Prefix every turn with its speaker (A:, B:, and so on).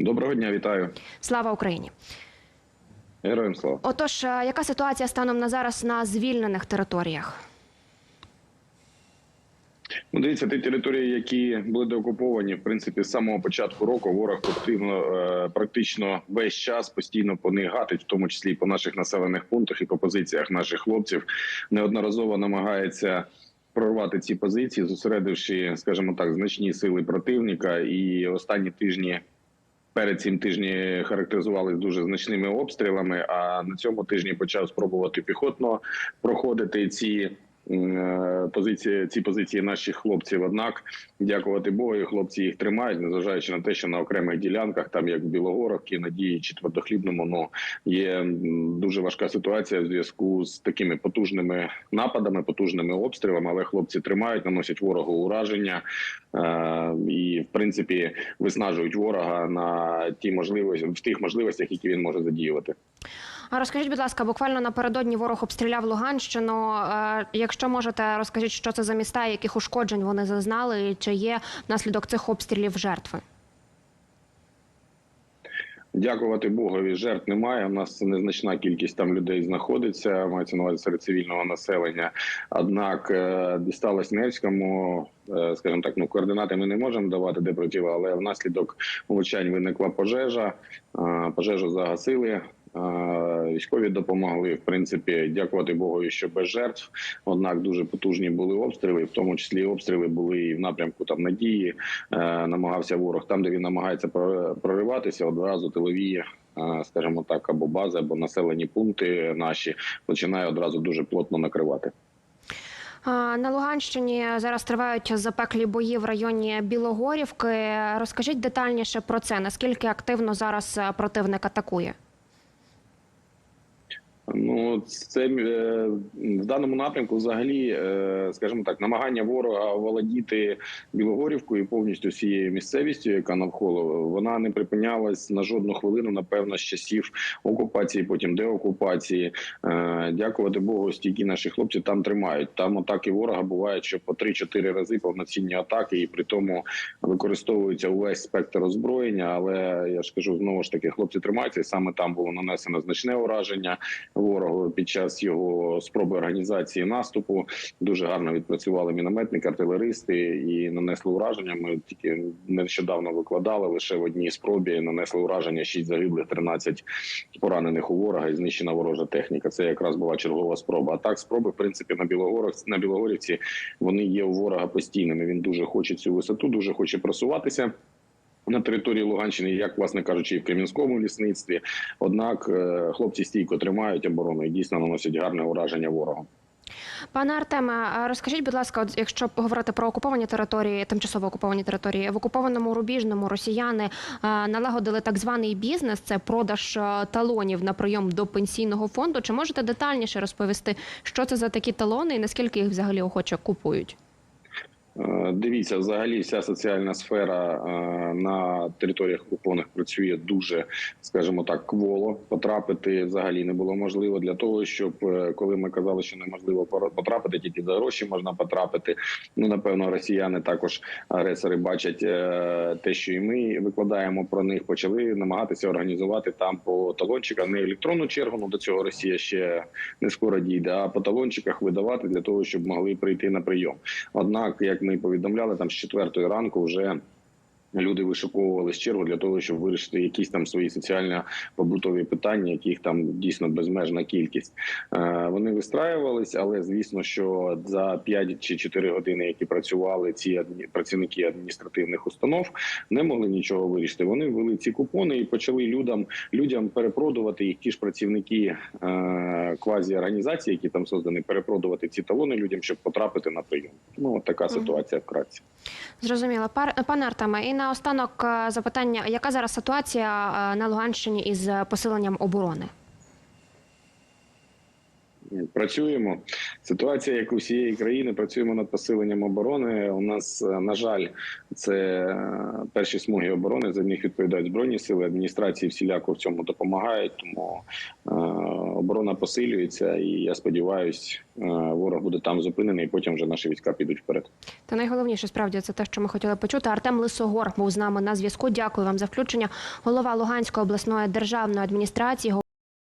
A: Доброго дня, вітаю.
B: Слава Україні!
A: Героям слава.
B: Отож, е, яка ситуація станом на зараз на звільнених територіях?
A: Ну, дивіться, ті території, які були деокуповані, в принципі, з самого початку року ворог активно е, практично весь час постійно по них гатить, в тому числі і по наших населених пунктах і по позиціях наших хлопців, неодноразово намагається. Прорвати ці позиції, зосередивши, скажімо так, значні сили противника, і останні тижні перед цим тижні характеризувалися дуже значними обстрілами. А на цьому тижні почав спробувати піхотно проходити ці. е, Позиції ці позиції наших хлопців. Однак, дякувати Богу, і хлопці їх тримають, незважаючи на те, що на окремих ділянках, там як в Білогородці, Надії чи Твердохлібному, ну є дуже важка ситуація в зв'язку з такими потужними нападами, потужними обстрілами. Але хлопці тримають, наносять ворогу ураження е, і, в принципі, виснажують ворога на ті можливості в тих можливостях, які він може задіювати.
B: А розкажіть, будь ласка, буквально напередодні ворог обстріляв Луганщину. Е, Якщо можете, розкажіть, що це за міста, яких ушкоджень вони зазнали, чи є внаслідок цих обстрілів жертви?
A: Дякувати Богові, жертв немає. У нас незначна кількість там людей знаходиться. Мається на увазі серед цивільного населення. Однак е, дісталось Невському, е, скажімо так, ну координати ми не можемо давати де протіва, але внаслідок влучань виникла пожежа. Е, Пожежу загасили. Військові допомогли. В принципі, дякувати Богу, що без жертв. Однак дуже потужні були обстріли, в тому числі обстріли були і в напрямку там надії. Е, намагався ворог там, де він намагається про- прориватися, одразу тилові. е, Скажімо так, або бази, або населені пункти наші починає одразу дуже плотно накривати.
B: На Луганщині зараз тривають запеклі бої в районі Білогорівки. Розкажіть детальніше про це. Наскільки активно зараз е, противник атакує?
A: Ну, це е, в даному напрямку, взагалі, е, скажімо так, намагання ворога володіти Білогорівкою і повністю всією місцевістю, яка навколо вона не припинялась на жодну хвилину, напевно, з часів окупації, потім деокупації. Е, Дякувати Богу, стійкі наші хлопці там тримають. Там атаки ворога бувають, що по 3-4 рази повноцінні атаки, і при тому використовується увесь спектр озброєння. Але я ж кажу, знову ж таки, хлопці тримаються, і саме там було нанесено значне ураження ворогу під час його спроби організації наступу. Дуже гарно відпрацювали мінометники, артилеристи і нанесли ураження. Ми тільки нещодавно викладали лише в одній спробі. Нанесли ураження 6 загиблих, 13 поранених у ворога і знищена ворожа техніка. Це якраз була чергова спроба. А так спроби, в принципі, на Білогорах на Білогорівці вони є у ворога постійними. Він дуже хоче цю висоту, дуже хоче просуватися. На території Луганщини, як власне кажучи, і в Кремінському лісництві. Однак е, хлопці стійко тримають оборону і дійсно наносять гарне ураження ворогу.
B: Пане Артеме, розкажіть, будь ласка, якщо говорити про окуповані території, тимчасово окуповані території, в окупованому рубіжному росіяни налагодили так званий бізнес, це продаж талонів на прийом до пенсійного фонду. Чи можете детальніше розповісти, що це за такі талони і наскільки їх взагалі охоче купують?
A: Дивіться, взагалі, вся соціальна сфера е, на територіях окупованих працює дуже, скажімо так, кволо. Потрапити взагалі не було можливо для того, щоб е, коли ми казали, що неможливо потрапити, тільки за гроші можна потрапити. Ну напевно, росіяни також агресори бачать е, те, що і ми викладаємо про них. Почали намагатися організувати там по талончиках не електронну чергу. Ну до цього Росія ще не скоро дійде, а по талончиках видавати для того, щоб могли прийти на прийом. Однак, як ми повідомляли, там з четвертої ранку вже. Люди вишуковували з чергу для того, щоб вирішити якісь там свої соціально-побутові питання, яких там дійсно безмежна кількість. Е, Вони вистраювались, але звісно, що за 5 чи 4 години, які працювали ці працівники адміністративних установ, не могли нічого вирішити. Вони ввели ці купони і почали людям людям перепродувати їх. Ті ж працівники е, квазі організації, які там создані, перепродувати ці талони людям, щоб потрапити на прийом. Ну от така ситуація вкратце.
B: Зрозуміло. Пане Артеме, і наостанок останок запитання: яка зараз ситуація е, на Луганщині із посиленням оборони?
A: Працюємо. Ситуація, як у всієї країни, працюємо над посиленням оборони. У нас, е, на жаль, це е, перші смуги оборони. За них відповідають збройні сили. Адміністрації всіляко в цьому допомагають. Тому е, оборона посилюється, і я сподіваюся, ворог буде там зупинений, і потім вже наші війська підуть вперед.
B: Та найголовніше справді це те, що ми хотіли почути. Артем Лисогор був з нами на зв'язку. Дякую вам за включення. Голова Луганської обласної державної адміністрації.